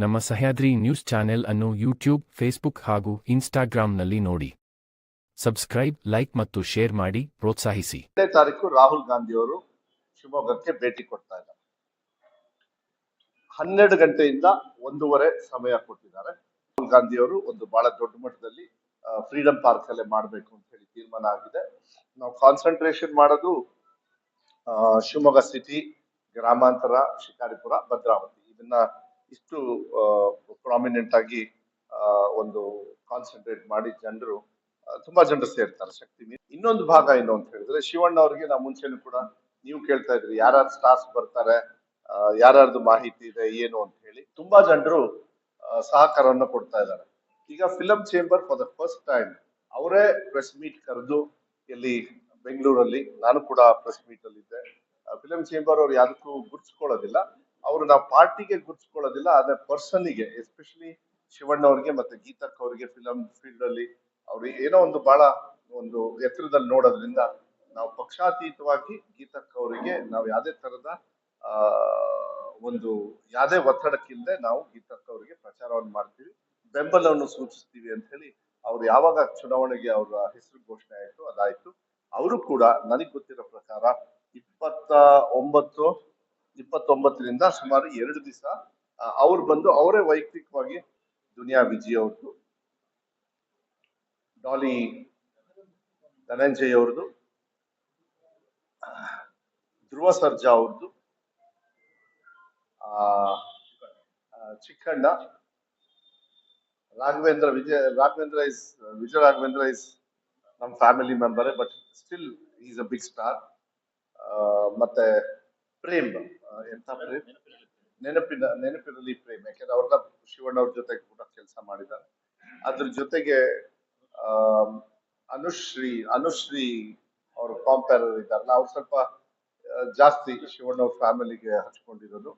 ನಮ್ಮ Sahyadri news channel ಅನ್ನು YouTube, Facebook ಹಾಗೂ ಇನ್ಸ್ಟಾಗ್ರಾಂನಲ್ಲಿ ನೋಡಿ. ಸಬ್ಸ್ಕ್ರೈಬ್, ಲೈಕ್ ಮತ್ತು ಶೇರ್ ಮಾಡಿ, ಪ್ರೋತ್ಸಾಹಿಸಿ. ಎರಡನೇ ತಾರೀಕು ರಾಹುಲ್ ಗಾಂಧಿ ಅವರು ಶಿವಮೊಗ್ಗಕ್ಕೆ ಭೇಟಿ ಕೊಡ್ತಾ ಇದ್ದಾರೆ. ಹನ್ನೆರಡು ಗಂಟೆಯಿಂದ ಒಂದೂವರೆ ಸಮಯ ಕೊಟ್ಟಿದ್ದಾರೆ. ರಾಹುಲ್ ಗಾಂಧಿ ಅವರು ಒಂದು ಬಹಳ ದೊಡ್ಡ ಮಟ್ಟದಲ್ಲಿ ಫ್ರೀಡಂ ಪಾರ್ಕ್ ಅಲ್ಲೇ ಮಾಡಬೇಕು ಅಂತ ಹೇಳಿ ತೀರ್ಮಾನ ಆಗಿದೆ. ನಾವು ಕಾನ್ಸಂಟ್ರೇಷನ್ ಮಾಡೋದು ಶಿವಮೊಗ್ಗ ಸಿಟಿ ಗ್ರಾಮಾಂತರ, ಶಿಕಾರಿಪುರ, ಭದ್ರಾವತಿ. ಇದನ್ನ ಇಷ್ಟು ಪ್ರಾಮಿನೆಂಟ್ ಆಗಿ ಒಂದು ಕಾನ್ಸಂಟ್ರೇಟ್ ಮಾಡಿ ಜನರು ತುಂಬಾ ಜನರು ಸೇರ್ತಾರೆ ಶಕ್ತಿ ಇನ್ನೊಂದು ಭಾಗ ಏನು ಅಂತ ಹೇಳಿದ್ರೆ, ಶಿವಣ್ಣ ಅವರಿಗೆ ನಾವು ಮುಂಚೆನೂ ಕೂಡ ನೀವು ಕೇಳ್ತಾ ಇದ್ರಿ, ಯಾರ್ಯಾರು ಸ್ಟಾರ್ಸ್ ಬರ್ತಾರೆ ಯಾರ್ಯಾರ್ದು ಮಾಹಿತಿ ಇದೆ, ಏನು ಅಂತ ಹೇಳಿ ತುಂಬಾ ಜನರು ಸಹಕಾರವನ್ನು ಕೊಡ್ತಾ ಇದ್ದಾರೆ. ಈಗ film chamber for the first time ಅವರೇ ಪ್ರೆಸ್ ಮೀಟ್ ಕರೆದು ಇಲ್ಲಿ ಬೆಂಗಳೂರಲ್ಲಿ, ನಾನು ಕೂಡ ಪ್ರೆಸ್ ಮೀಟ್ ಅಲ್ಲಿ ಇದ್ದೆ ಫಿಲಂ ಚೇಂಬರ್ ಅವ್ರು ಯಾವ್ದಕ್ಕೂ ಗುರ್ಸ್ಕೊಳ್ಳೋದಿಲ್ಲ ಅವರು ನಾವು ಪಾರ್ಟಿಗೆ ಗುರ್ಸ್ಕೊಳ್ಳೋದಿಲ್ಲ ಆದ್ರೆ ಪರ್ಸನ್ಗೆ ಎಸ್ಪೆಷಲಿ ಶಿವಣ್ಣ ಅವ್ರಿಗೆ ಮತ್ತೆ ಗೀತಕ್ ಅವರಿಗೆ ಫಿಲಂ ಫೀಲ್ಡ್ ಅಲ್ಲಿ ಅವ್ರು ಏನೋ ಒಂದು ಬಹಳ ಒಂದು ಎತ್ತರದಲ್ಲಿ ನೋಡೋದ್ರಿಂದ ನಾವು ಪಕ್ಷಾತೀತವಾಗಿ ಗೀತಕ್ ಅವರಿಗೆ ನಾವು ಯಾವುದೇ ತರದ ಒಂದು ಯಾವುದೇ ಒತ್ತಡಕ್ಕಿಲ್ಲದೆ ನಾವು ಗೀತಕ್ ಅವರಿಗೆ ಪ್ರಚಾರವನ್ನು ಮಾಡ್ತೀವಿ. ಬೆಂಬಲವನ್ನು ಸೂಚಿಸ್ತೀವಿ ಅಂತ ಹೇಳಿ ಅವ್ರು ಯಾವಾಗ ಚುನಾವಣೆಗೆ ಅವರ ಹೆಸರು ಘೋಷಣೆ ಆಯ್ತು ಅದಾಯಿತು. ಅವರು ಕೂಡ ನನಗೆ ಗೊತ್ತಿರೋ ಪ್ರಕಾರ ಇಪ್ಪತ್ತ ಒಂಬತ್ತು ಇಪ್ಪತ್ತೊಂಬತ್ತರಿಂದ ಸುಮಾರು ಎರಡು ದಿವಸ ಅವ್ರು ಬಂದು ಅವರೇ ವೈಯಕ್ತಿಕವಾಗಿ ದುನಿಯಾ ವಿಜಯ್ ಅವ್ರದ್ದು ಡಾಲಿ ಧನಂಜಯ್ ಅವ್ರದ್ದು ಧ್ರುವ ಸರ್ಜಾ ಅವ್ರದ್ದು ಆ, ಚಿಕ್ಕಣ್ಣ ರಾಘವೇಂದ್ರ ವಿಜಯ ರಾಘವೇಂದ್ರ ಇಸ್ ವಿಜಯ ರಾಘವೇಂದ್ರ ಇಸ್ ನಮ್ಮ family member but still is a big star ಮತ್ತೆ ಪ್ರೇಮ್. ಎಂತ ಪ್ರೇಮ್? ನೆನಪಿನ ನೆನಪಿರಲಿ ಪ್ರೇಮ್. ಯಾಕಂದ್ರೆ ಅವ್ರನ್ನ ಶಿವಣ್ಣ ಅವ್ರ ಜೊತೆ ಕೂಡ ಕೆಲಸ ಮಾಡಿದ್ದಾರೆ. ಅದ್ರ ಜೊತೆಗೆ ಅನುಶ್ರೀ ಅನುಶ್ರೀ ಅವ್ರ ಕಾಂಪೇರರ್ ಇದ್ದಾರಲ್ಲ ಅವ್ರು ಸ್ವಲ್ಪ ಜಾಸ್ತಿ ಶಿವಣ್ಣ ಅವ್ರ ಫ್ಯಾಮಿಲಿಗೆ ಹಚ್ಕೊಂಡಿರೋದು.